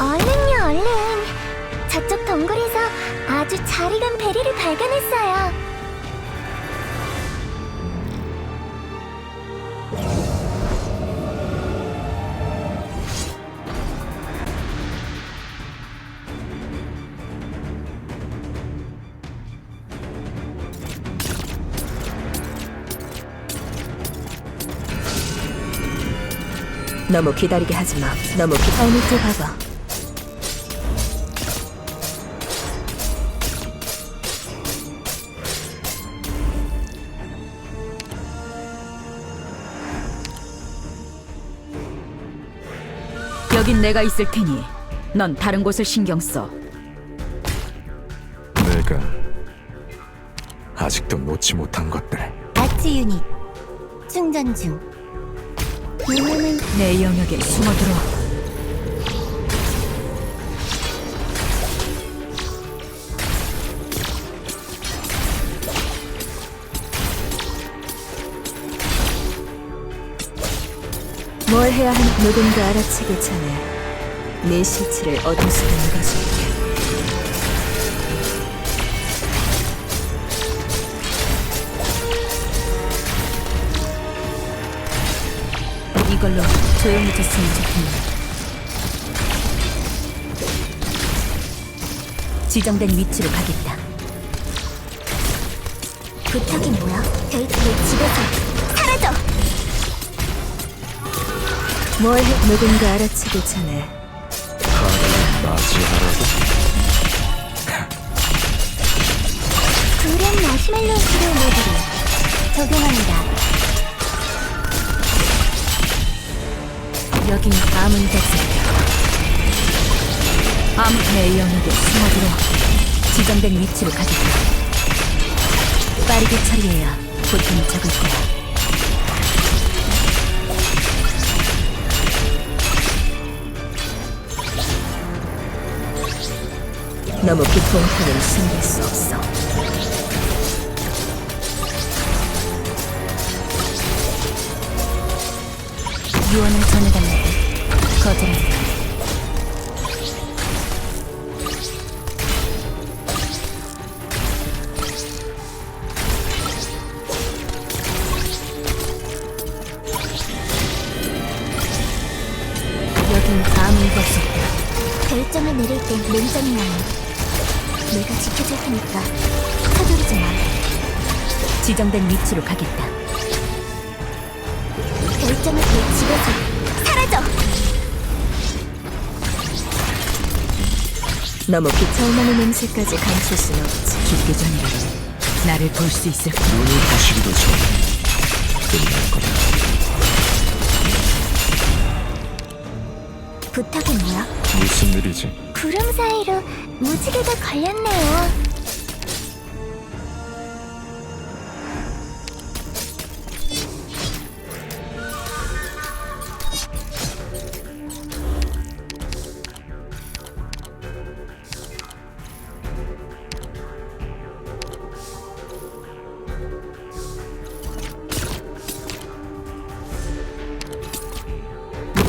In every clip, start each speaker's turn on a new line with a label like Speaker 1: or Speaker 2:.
Speaker 1: 얼른요 얼른. 저쪽 동굴에서 아주 자리간 베리를 발견했어요.
Speaker 2: 너무 기다리게 하지 마. 너무 기... 발밑에 봐봐.
Speaker 3: 여긴 내가 있을 테니 넌 다른 곳을 신경 써.
Speaker 4: 내가 아직도 놓지 못한 것들
Speaker 1: 아치 유닛 충전 중. 유명은
Speaker 3: 내 영역에 숨어 들어.
Speaker 2: 뭘 해야 하는 누군가 알아채기 전에 내 실체를 어둠 속에 묻어
Speaker 3: 이걸로 조용해졌으면 좋겠네. 지정된 위치로 가겠다.
Speaker 1: 부탁이 뭐야? 데이트를 집에서 사라져.
Speaker 2: 뭘 해? 누군가 알아채기 전에
Speaker 4: 하루를 맞이하라고
Speaker 1: 불은 마시멜로 치료 모드를 적용합니다.
Speaker 3: 여긴 백색이야. 아무 내 영역에 숨어들어. 지정된 위치로 가겠다. 빠르게 처리해야 고통이 적을 거야.
Speaker 2: 너무 깊은 편을 숨길 수 없어.
Speaker 3: 유언을 전해달라고 거절한다. 여긴 아무 일 없었다.
Speaker 1: 결정을 내릴 땐 냉정히 나요. 내가 지켜줄 테니까 서두르지 마.
Speaker 3: 지정된 위치로 가겠다.
Speaker 1: 결정을 내 집에서 사라져.
Speaker 2: 너무 귀찮은 냄새까지 감출 순 없지.
Speaker 3: 죽기 전이라도 나를 볼 수 있을까?
Speaker 4: 눈을 부시기도 전에 끝날 거다
Speaker 1: 부탁이 뭐야?
Speaker 4: 무슨 일이지?
Speaker 1: 구름 사이로 무지개가 걸렸네요.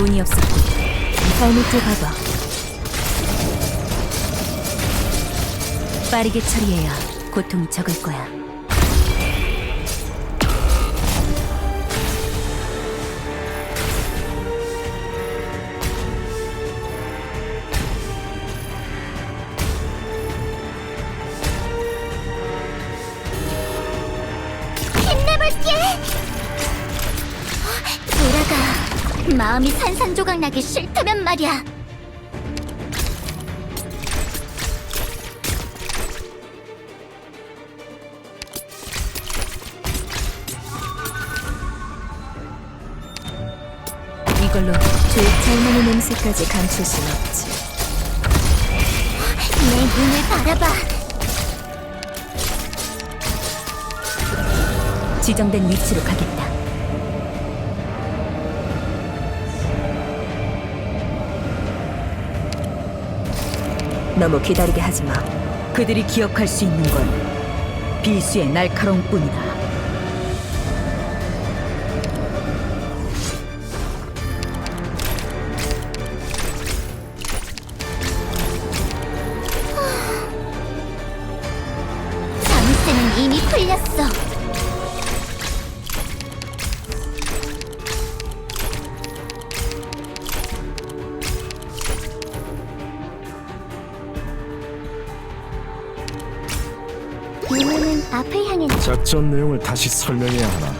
Speaker 3: 운이 없었군.
Speaker 2: 발밑에 봐봐.
Speaker 3: 빠르게 처리해야 고통이 적을 거야.
Speaker 1: 마음이 산산조각 나기 싫다면 말이야.
Speaker 3: 이걸로
Speaker 2: 잘만의 냄새까지 감출 순 없지.
Speaker 1: 내 눈을 바라봐.
Speaker 3: 지정된 위치로 가겠다.
Speaker 2: 너무 기다리게 하지 마.
Speaker 3: 그들이 기억할 수 있는 건 비수의 날카로움뿐이다.
Speaker 1: 향해
Speaker 4: 작전 내용을 다시 설명해야 하나?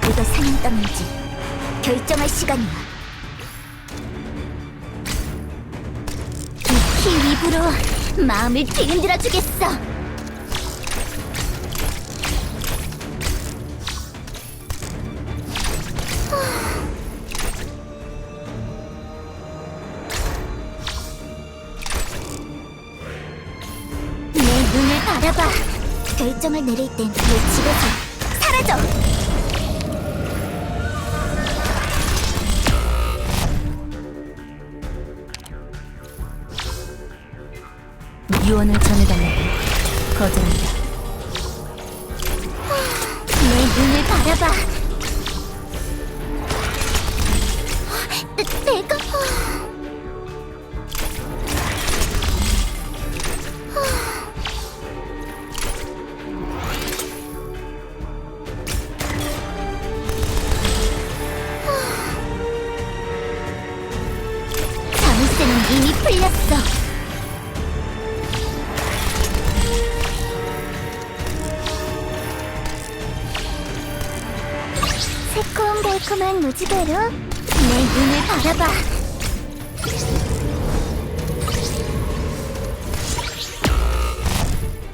Speaker 1: 누가 사냥감인지 결정할 시간이야. 이 위부로 마음을 뒤흔들어 주겠어. 바라봐. 결정을 내릴 땐 내 집에서 사라져.
Speaker 3: 유언을 전해달라고 거절한다.
Speaker 1: 내 눈을 바라봐. 내- 내가 새콤달콤한 무지개로 내 눈을 바라봐.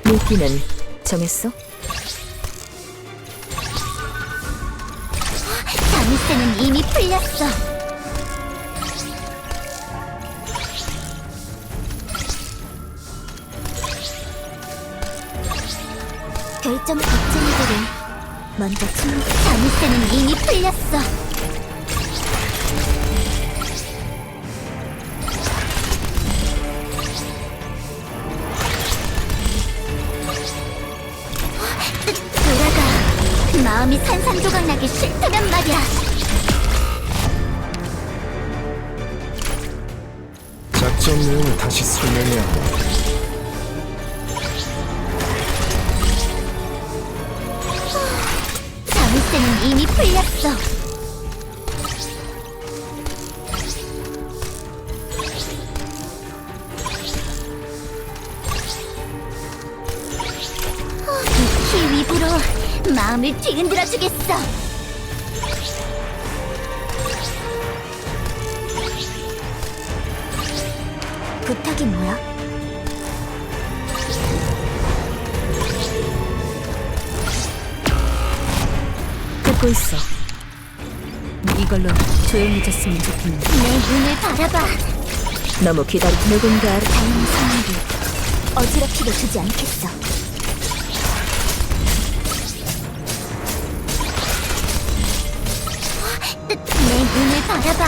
Speaker 2: 미끼는 정했어?
Speaker 1: 자물쇠는 이미 풀렸어. 결정 걱정이들을 먼저 친 자물쇠는 이미 풀렸어. 돌아가. 마음이 산산조각 나기 싫다면 말이야.
Speaker 4: 작전 내용을 다시 설명해야 하나?
Speaker 1: 풀렸어. 이 위부로 마음을 뒤흔들어 주겠어. 부탁이 뭐야?
Speaker 2: 듣고 있어.
Speaker 3: 이걸로 조용해졌으면 좋겠는데.
Speaker 1: 내 눈을 바라봐.
Speaker 2: 너무 기다리 누군가 알아.
Speaker 1: 다행히 상황이 어지럽히게 두지 않겠어. 내 눈을 바라봐.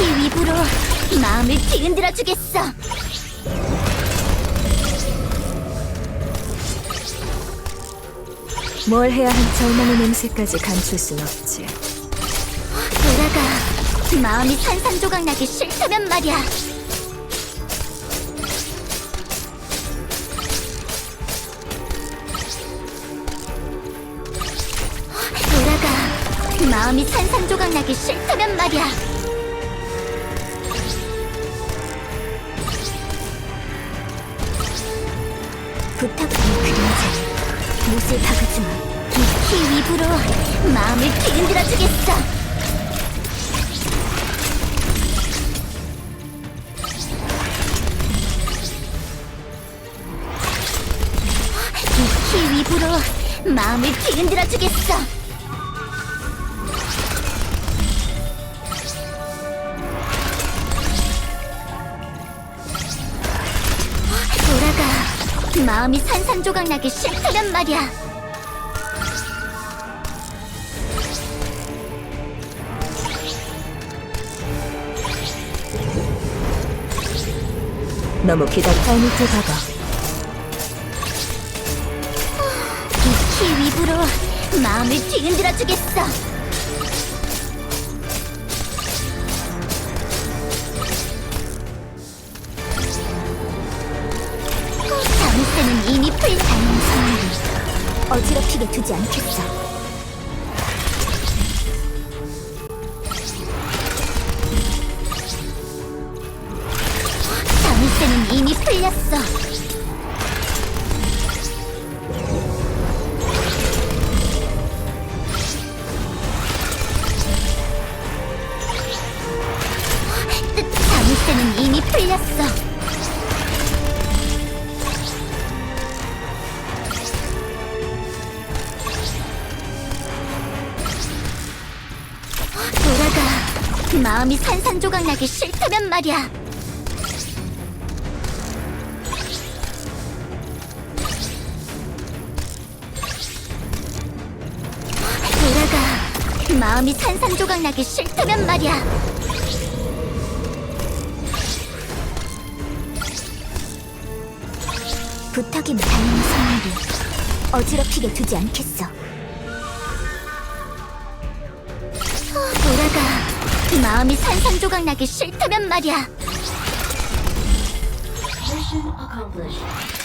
Speaker 1: 이 위부로 마음을 뒤흔들어 주겠어.
Speaker 2: 뭘 해야 한 절망의 냄새까지 감출 순 없지.
Speaker 1: 돌아가. 마음이 산산조각 나기 싫다면 말이야. 돌아가. 마음이 산산조각 나기 싫다면 말이야. 못을 박아주마. 깊이 위부로 마음을 뒤흔들어 주겠어. 깊이 위부로 마음을 뒤흔들어 주겠어. 마음이 산산조각 나기 싫다면 말이야.
Speaker 2: 너무 기다려 발밑에 박아
Speaker 1: 이 키 위부로 마음을 뒤흔들어 주겠어. 자물쇠는 이미 풀린 가능성을 어지럽히게 두지 않겠어. 자물쇠는 이미 풀렸어. 마음이 산산조각 나기 싫다면 말이야. 돌아가. 마음이 산산조각 나기 싫다면 말이야. 부탁이 많은 성우를 어지럽히게 두지 않겠어. 마음이 산산조각 나기 싫다면 말이야.
Speaker 5: Mission accomplished.